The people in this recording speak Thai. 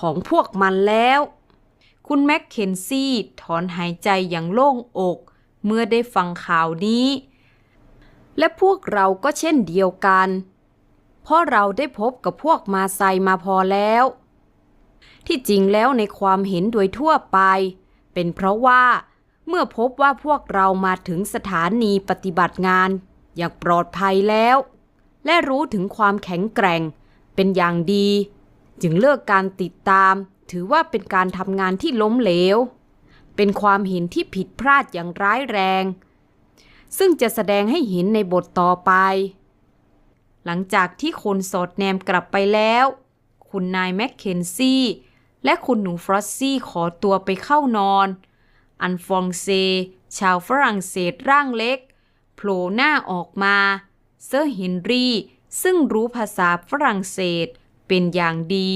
ของพวกมันแล้ว คุณแม็กเคนซี่ถอนหายใจอย่างโล่งอก เมื่อได้ฟังข่าวนี้ และพวกเราก็เช่นเดียวกัน เพราะเราได้พบกับพวกมาไซมาพอแล้ว ที่จริงแล้วในความเห็นโดยทั่วไป เป็นเพราะว่าเมื่อพบว่าพวกเรามาถึงสถานีปฏิบัติงาน อย่างปลอดภัยแล้ว และรู้ถึงความแข็งแกร่งเป็นอย่างดี จึงเลิกการติดตาม ถือว่าเป็นการทำงานที่ล้มเหลว เป็นความเห็นที่ผิดพลาดอย่างร้ายแรง ซึ่งจะแสดงให้เห็นในบทต่อไป หลังจากที่คนสอดแนมกลับไปแล้ว คุณนายแมคเคนซี่และคุณหนูฟรอสซี่ขอตัวไปเข้านอน อันฟองเซ ชาวฝรั่งเศสร่างเล็กโผล่หน้าออกมา เซอร์เฮนรี่ซึ่งรู้ภาษาฝรั่งเศส เป็นอย่างดี